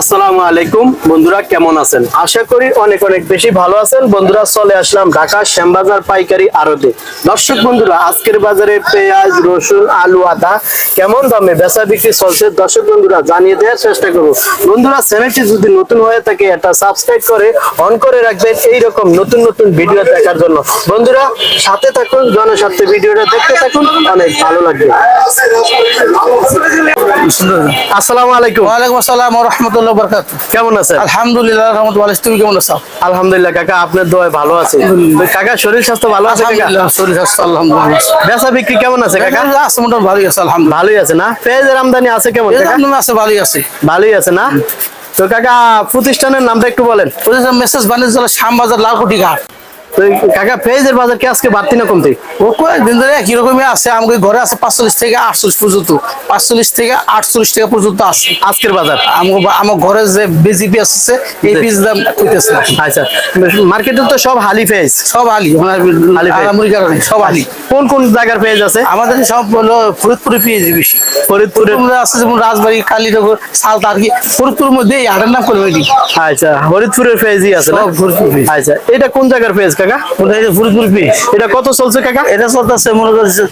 আসসালামু আলাইকুম। বন্ধুরা, কেমন আছেন? আশা করি অনেক অনেক বেশি ভালো আছেন। বন্ধুরা, চলে আসলাম ঢাকা শ্যামবাজার পাইকারি আড়তে। দর্শক বন্ধুরা, আজকের বাজারে পেঁয়াজ, রসুন, আলু, আদা কেমন দামে বেচা বিক্রি চলছে? দর্শক বন্ধুরা, জানিয়ে দেওয়ার চেষ্টা করব। বন্ধুরা, চ্যানেলটি যদি নতুন হয়ে থাকে, এটা সাবস্ক্রাইব করে, অন করে রাখবেন এইরকম নতুন নতুন ভিডিও দেখার জন্য। বন্ধুরা, সাথে থাকুন, জনস্বার্থে ভিডিওটা দেখতে থাকুন, অনেক ভালো লাগবে। আসসালামু আলাইকুম। ওয়ালাইকুম আসসালাম রহমতুল্লাহ। বরকাত। কেমন আছেন? আলহামদুলিল্লাহ রহমতুল্লাহ তুমি কেমন আছো? আলহামদুলিল্লাহ কাকা আপনার দোয়ায় ভালো আছে। কাকা শরীর স্বাস্থ্য ভালো আছে কাকা? শরীর স্বাস্থ্য আলহামদুলিল্লাহ। বেচা বিক্রি কেমন আছে কাকা? কাকা আছে মোটামুটি ভালোই আছে আলহামদুলিল্লাহ। ভালোই আছে না? পেঁয়াজের আমদানি আছে কেমন আছে ভালোই আছে। ভালোই আছে না? তো কাকা প্রতিষ্ঠানের নামটা একটু বলেন। প্রতিষ্ঠান মেসেজ বাণিজ্য শ্যামবাজার লালকুটি ঘাট কাকা পেঁয়াজের বাজার কি আজকে বাড়তি না কমতি? ও কয়েকদিন ধরে একই রকমই আছে আমাকে ঘরে আছে পাঁচচল্লিশ থেকে আটচল্লিশ পর্যন্ত। পাঁচচল্লিশ থেকে আটচল্লিশ টাকা পর্যন্ত আছে। আজকের বাজার? আমার ঘরে যে বিজিপি আছে এই পিস দাম কইতেছে আচ্ছা মার্কেটে তো সব হালি পেঁয়াজ। সব পেঁয়াজ। কারণে সব আলি কোন কোন জায়গার পেঁয়াজ আছে? আমাদের সব হলো ফরিদপুরে পেয়েছি বেশি। ফরিদপুরের? ফরিদপুরে আছে যেমন রাজবাড়ি কালীনগর সালতা আর কি ফরিদপুরের মধ্যে আটের নাম করে ওইটি আচ্ছা হরিদপুরের পেঁয়াজই আছে না? আচ্ছা এটা কোন জায়গার পেঁয়াজ কাকা? ওটা এই যে ফরিদপুর এটা কত চলছে কাকা? এটা চলতেছে মনে করছে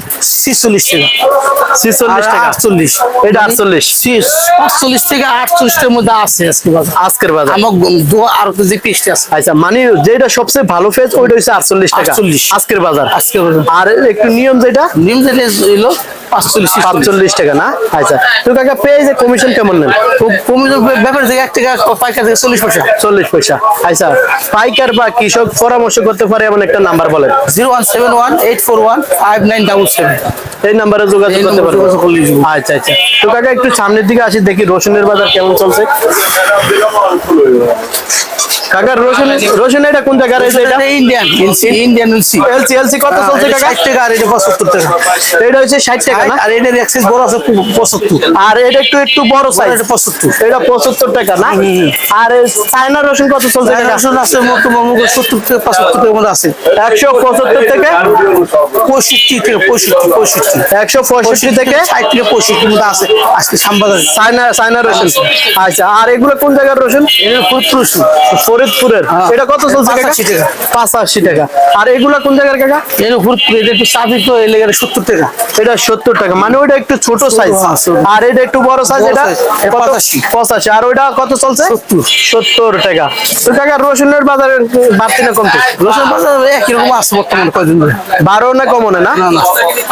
ছিচল্লিশ টাকা। ছিচল্লিশ টাকা? আটচল্লিশ। এটা আটচল্লিশ? পাঁচচল্লিশ থেকে আটচল্লিশের মধ্যে আছে আজকে বাজার। আজকের বাজার? আমার দোয়া আর যে পিসটা আছে। আচ্ছা মানে যেটা সবচেয়ে ভালো ফেজ ওইটা হচ্ছে আটচল্লিশ টাকা। 48 আজকের বাজার? আজকে বাজার। আর একটু নিয়ম যেটা? নিম যেটা পাঁচচল্লিশ টাকা না? আচ্ছা তো কাকা কমিশন কেমন নেন? কমে ব্যাপার থেকে এক টাকা পাইকার থেকে চল্লিশ পয়সা। চল্লিশ পয়সা। আচ্ছা পাইকার বা কৃষক পরামর্শ করতে পারে এমন একটা নাম্বার বলেন। Zero one seven one eight four one five nine double seven. এই নাম্বারে যোগাযোগ করতে পারবেন। আচ্ছা আচ্ছা। তো কাকা একটু সামনের দিকে আসি দেখি রসুনের বাজার কেমন চলছে। কাকা রসুন রসুন এটা কোন জায়গার এটা Indian Indian LC LC LC কত চলছে কাকা? ষাট টাকা আর এটা পঁচাত্তর টাকা। এটা হচ্ছে ষাট টাকা না? আর এটার বড় আছে পঁচাত্তর। আর এটা একটু একটু বড় সাইজ এটা পঁচাত্তর। এটা পঁচাত্তর টাকা না? আর চায়না রসুন কত চলছে কাকা? রসুন আছে মতো সত্তর থেকে পঁচাত্তর টাকার মধ্যে আছে। একশো পঁচাত্তর থেকে? পঁয়ষট্টি থেকে পঁয়ষট্টি পঁয়ষট্টি। একশো পঁয়ষট্টি থেকে? ষাট থেকে পঁয়ষট্টির মধ্যে আছে আজকে সাম্বাজার চায়না চায়না রসুন। আচ্ছা আর এগুলো কোন জায়গার রসুন? এটা রসুন। ফরিদপুরের? হ্যাঁ। এটা কত চলছে কাকা? 85 টাকা। পাঁচাশি টাকা। আর এগুলা কোন জায়গার কাকা? এটা ফরিদপুর এটা একটু চাপি তো এই লেগে সত্তর টাকা। এটা সত্তর টাকা। মানে ওটা একটু ছোট সাইজ হ্যাঁ, আর এটা একটু বড় সাইজ এটা size, এটা কত? 85 পঁচাশি। আর ওইটা কত চলছে? সত্তর। টাকা। তো কাকা রসুনের বাজারে বাড়তি না কমতে? রসুন বাজার একই রকম আছে বর্তমানে কয়দিন ধরে। বারো না কমনে না।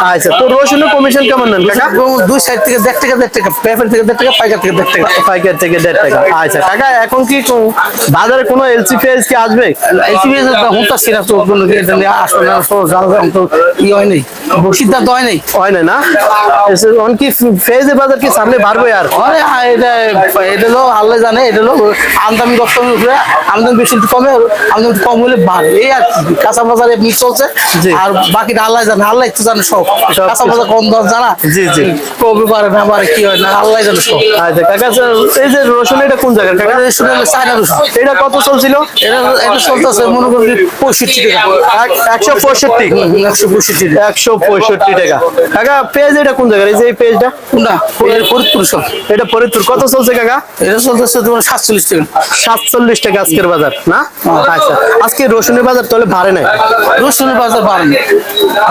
আচ্ছা তো রসুনের কমিশন কেমন নেন কাকা? দুই সাইড থেকে দেড় টাকা দেড় টাকা পেপার থেকে দেড় টাকা পাইকার থেকে দেড় টাকা। পাইকার থেকে দেড় টাকা। আচ্ছা কাকা এখন কি কো- বাজারে কোনো এলসি পেঁয়াজ কি আসবে? এইচবি হুঁতা সিরা তো কোনো এটা নিয়ে আসলে জাল তো ই হয় নাই সিদ্ধান্ত হয় নাই। হয় না? না অন কি পেঁয়াজের বাজার কি সামনে বাড়বে আর? আরে হ্যাঁ, এটা এটা হলো আল্লাহ জানে এটা হলো আমদানি রপ্তানির উপরে আমদানি বেশি কমে আমদানি কম হলে বাড়ে। এই আর কি কাঁচা বাজার এমনি চলছে। আর বাকিটা আল্লাহ জানে আল্লাহ একটু জানে সব। কাঁচা বাজার কম দর জানা? জি, জি। কবে পারে না পারে কি হয় না আল্লাহ জানে সব। আচ্ছা কাকা এই যে রসুন এটা কোন জায়গার? কাকা চায়না রসুন। এটা কত চলছিল এটা এটা চলতেছে মনে করি পঁয়ষট্টি টাকা। একশো পঁয়ষট্টি। একশো পঁয়ষট্টি একশো পঁয়ষট্টি টাকা। কাকা পেঁয়াজ এটা কোন জায়গার এই যে এই পেঁয়াজটা? না ফরিদপুর সব এটা ফরিদপুর। কত চলছে কাকা? এটা চলতেছে তোমার সাতচল্লিশ টাকা। সাতচল্লিশ টাকা আজকের বাজার না? আচ্ছা। আজকে রসুনের বাজার তাহলে ভাড়ে নাই? রসুনের বাজার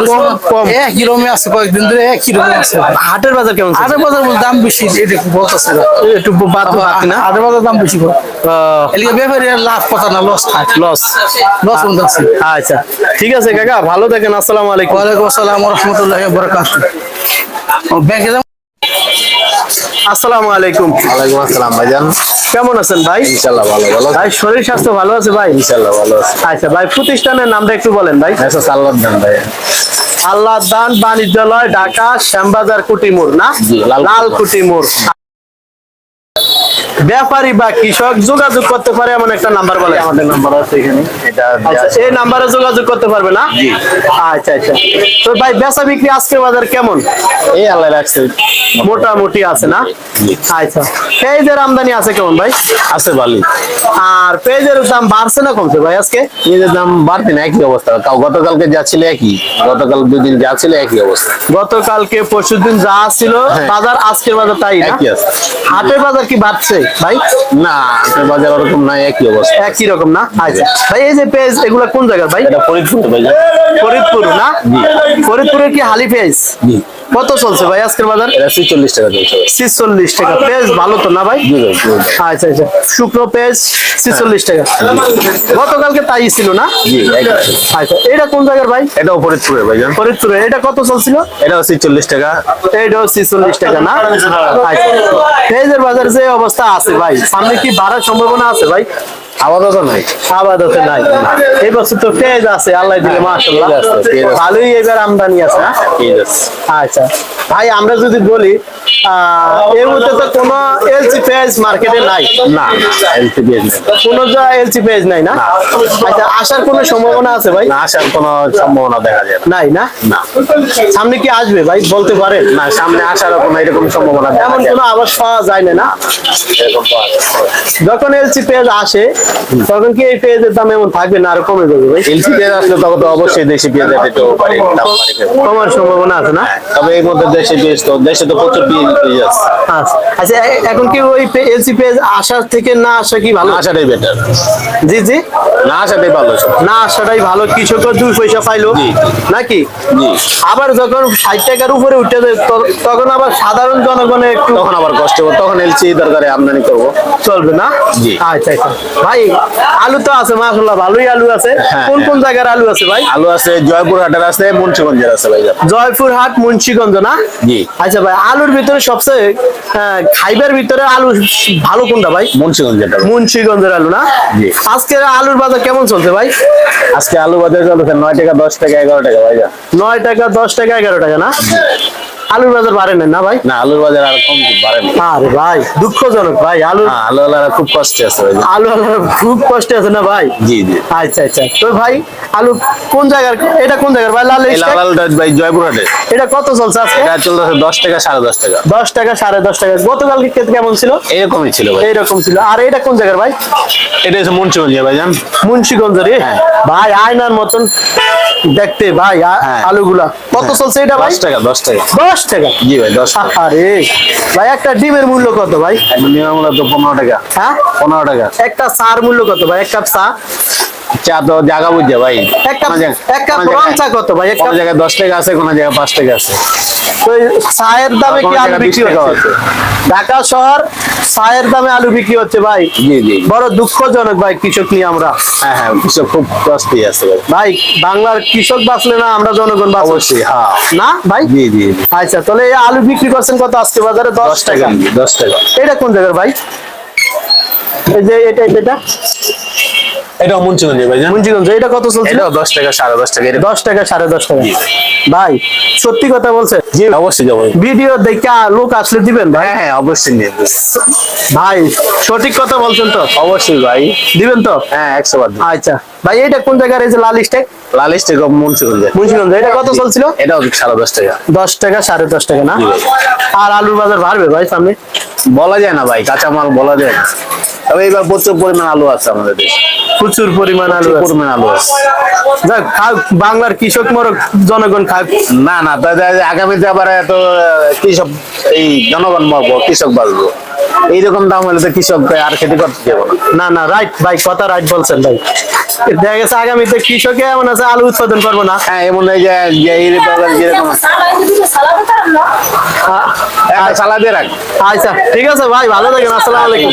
কম, কম। একই রকমই আছে কয়েকদিন ধরে একই রকম আছে। হাটের বাজার কেমন? আটের বাজার দাম বেশি এটা বলতেছে। একটু বাদ না? আটের বাজার দাম বেশি ব্যাপারী লাভ কথা না লস খায় লস লস বলতেছে আচ্ছা ঠিক আছে কাকা ভালো থাকেন আসসালামু আলাইকুম। ওয়ালাইকুম আসসালাম রহমতুল্লাহ বরকাত ব্যাংকে আসসালামু আলাইকুম। ওয়ালাইকুম আসসালাম ভাইজান। কেমন আছেন ভাই? ইনশাল্লাহ ভালো ভালো ভাই শরীর স্বাস্থ্য ভালো আছে ভাই? ইনশাল্লাহ ভালো আছে। আচ্ছা ভাই প্রতিষ্ঠানের নামটা একটু বলেন ভাই। সাল্লাদ দেন ভাই। আল্লাহ দান বাণিজ্যালয় ঢাকা শ্যামবাজার কুটিমুর না? লাল- লাল কুটিমুর ব্যাপারী বা কৃষক যোগাযোগ করতে পারে এমন একটা নাম্বার বলে আমাদের নাম্বার আছে এখানে এটা আচ্ছা। এই নাম্বারে যোগাযোগ করতে পারবে না? জি। আচ্ছা আচ্ছা। তো ভাই বেচা বিক্রি আজকে বাজার কেমন? এই আল্লাহ রাখছে। মোটামুটি আছে না? আচ্ছা। পেঁয়াজের আমদানি আছে কেমন ভাই? আছে ভালো আর পেঁয়াজের দাম বাড়ছে না কমছে ভাই আজকে? পেঁয়াজের দাম বাড়তি না একই অবস্থা। তাও গতকালকে যা ছিল একই। গতকাল দুদিন যা ছিল একই অবস্থা। গতকালকে পরশু দিন যা ছিল হ্যাঁ। বাজার আজকের বাজার তাই একই আছে। হাটের বাজার কি বাড়ছে? ভাই? না আপনার বাজার ওরকম নাই একই অবস্থা। একই রকম না? আচ্ছা। ভাই এই যে পেঁয়াজ এগুলা কোন জায়গার ভাই? এটা ফরিদপুর ভাই ফরিদপুর না? ফরিদপুরের কি হালি পেঁয়াজ? কত চলছে ভাই আজকের বাজার? ছিচল্লিশ টাকা চলছে ছিচল্লিশ টাকা। পেঁয়াজ ভালো তো না ভাই? ভাই, ভাই। আচ্ছা আচ্ছা। শুকনো পেঁয়াজ ছিচল্লিশ টাকা। গতকালকে তাই ছিল না? আচ্ছা এটা কোন জায়গার ভাই? এটাও ফরিদপুরে ভাইজান ফরিদপুরে এটা কত চলছিল? এটাও ছিচল্লিশ টাকা। এইটাও ছিচল্লিশ টাকা না? আচ্ছা। পেঁয়াজের বাজার যে অবস্থা আছে ভাই। সামনে কি বাড়ার সম্ভাবনা আছে ভাই? আবাদত নাই। নাই। এই বছর তো পেঁয়াজ আছে আল্লাহ দিলে মাশাআল্লাহ। আছে। ভালোই এবার আমদানি আছে। আচ্ছা। ভাই আমরা যদি বলি আহ, এর তো কোনো এলসি পেঁয়াজ মার্কেটে নাই। না না এলসিপি কোনো যা এলসি পেঁয়াজ নাই না? আচ্ছা আসার কোনো সম্ভাবনা আছে ভাই? না আসার কোনো সম্ভাবনা দেখা যায় নাই না? না। সামনে কি আসবে ভাই? বলতে পারেন। না সামনে আসার কোনো এরকম সম্ভাবনা এমন কোনো আবাস পাওয়া যায় না। যখন এলসি পেজ আসে তখন কি এই পেঁয়াজের দাম এমন থাকবে না আরও কমে যাবে ভাই? এলসি পেজ আসলে তখন তো অবশ্যই দেশি বাড়ি যাবে। কমার সম্ভাবনা আছে না? তবে এই মধ্যে দেশি পেঁয়াজ তো দেশে তো প্রচুর পেঁয়াজ আছে আচ্ছা আচ্ছা এখন কি ওই এলসি পেঁয়াজ আসার থেকে না আসা কি ভালো? আসাটাই বেটার জি জি। না আসাটাই ভালো। না আসাটাই ভালো দুই পয়সা পাইলো। নাকি? আবার যখন ষাট টাকার উপরে উঠে যায় তখন আবার সাধারণ জনগণের একটু তখন আবার কষ্ট হবে। তখন এলসি দরকারে আমদানি করব। চলবে না? জি। আচ্ছা আচ্ছা। ভাই আলু তো আছে মাশাল্লাহ ভালোই আলু আছে। হ্যাঁ, কোন কোন হ্যাঁ। জায়গার আলু আছে ভাই? আলু আছে জয়পুর হাটের আছে মুন্সিগঞ্জের আছে ভাই। জয়পুরহাট মুন্সিগঞ্জ না? জি। আচ্ছা ভাই আলুর ভিতরে সবচেয়ে আহ, খাইবার ভিতরে আলু ভালো কোনটা ভাই? মুন্সিগঞ্জের মুন্সিগঞ্জের আলু না? আজকে আলুর বাজার কেমন চলছে ভাই? আজকে আলু বাজার চলছে নয় টাকা দশ টাকা এগারো টাকা ভাই নয় টাকা দশ টাকা এগারো টাকা না? আলুর বাজার বাড়ে না, না ভাই? না আলুর বাজার আর কম বাড়েনি আরে ভাই দুঃখজনক ভাই আলু হ্যাঁ আলু আলারা খুব কষ্টে আছে ভাই। আলু আলুর খুব কষ্ট আছে না ভাই? জি জি। আচ্ছা আচ্ছা। তো ভাই আলু কোন জায়গার এটা কোন জায়গার ভাই লাল লাল ভাই জয়পুর হাটে এটা কত চলছে আজকে? এটা চলতেছে দশ টাকা সাড়ে দশ টাকা। দশ টাকা সাড়ে দশ টাকা। গতকালকে কে- কেমন ছিল? এরকমই ছিল ভাই। এইরকম ছিল। আর এটা কোন জায়গার ভাই? এটা হচ্ছে মুন্সিগঞ্জ ভাই জান মুন্সিগঞ্জের হ্যাঁ। ভাই আয়নার মতন দেখতে ভাই হ্যাঁ। আলুগুলা। কত চলছে এটা ভাই? দশ টাকা দশ টাকা। দশ টাকা? জি ভাই দশ আরে ভাই একটা ডিমের মূল্য কত ভাই? তো পনেরো টাকা। হ্যাঁ? পনেরো টাকা। একটা চার মূল্য কত ভাই? এক কাপ চা? চা তো জায়গা বুঝছে ভাই। এক কাপ এক কাপ রং চা কত ভাই? এক কাপ জায়গায় দশ টাকা আছে কোনো জায়গায় পাঁচ টাকা আছে। তো চায়ের দামে কি আলু বিক্রি হচ্ছে? ঢাকা শহর চায়ের দামে আলু বিক্রি হচ্ছে ভাই। জি জি। বড় দুঃখজনক ভাই কৃষক নিয়ে আমরা। হ্যাঁ হ্যাঁ কৃষক খুব কষ্টে আছে ভাই। বাংলার কৃষক বাঁচলে না আমরা জনগণ বাঁচবো। অবশ্যই হ্যাঁ। না ভাই? জি জি জি। আচ্ছা তাহলে এই আলু বিক্রি করছেন কত আজকে বাজারে? দশ টাকা। দশ টাকা। এটা কোন জায়গার ভাই? এই যে এটা এটা? এটাও মুন্সিগঞ্জ ভাই মুন্সিগঞ্জ এটা কত চলছিল এটাও দশ টাকা সাড়ে দশ টাকা এরকম দশ টাকা সাড়ে দশ টাকা। ভাই সত্যি কথা বলছে জি অবশ্যই যাব। ভিডিও দেখে লোক আসলে দিবেন ভাই? হ্যাঁ হ্যাঁ অবশ্যই ভাই সঠিক কথা বলছেন তো? অবশ্যই ভাই। দিবেন তো? হ্যাঁ একশো বার দিন। আচ্ছা ভাই এটা কোন জায়গার এই যে লাল স্টেক? লাল স্টেক মুন্সিগঞ্জ মুন্সিগঞ্জ এটা কত চলছিল? সাড়ে দশ টাকা। দশ টাকা সাড়ে দশ টাকা না? আর আলুর বাজার বাড়বে ভাই সামনে? বলা যায় না ভাই কাঁচামাল বলা যায় না। তবে এবার প্রচুর পরিমাণ আলু আছে আমাদের দেশে। প্রচুর পরিমাণ আলু পরিমাণ আলু আছে। যাক বাংলার কৃষক মরক জনগণ খাক না না তাই আগামীতে আবার এত কৃষক এই জনগণ মরবো কৃষক বাঁচবো এইরকম দাম হলে তো কৃষক আর খেতে করতে যাব না। না রাইট ভাই কথা রাইট বলছেন ভাই। দেখা গেছে আগামীতে কৃষকে এমন আছে আলু উৎপাদন করব না। হ্যাঁ এমন এই যে যে যেরকম আ- একটা সালাদে রাখ। আচ্ছা ঠিক আছে ভাই ভালো থাকেন আসসালামু আলাইকুম।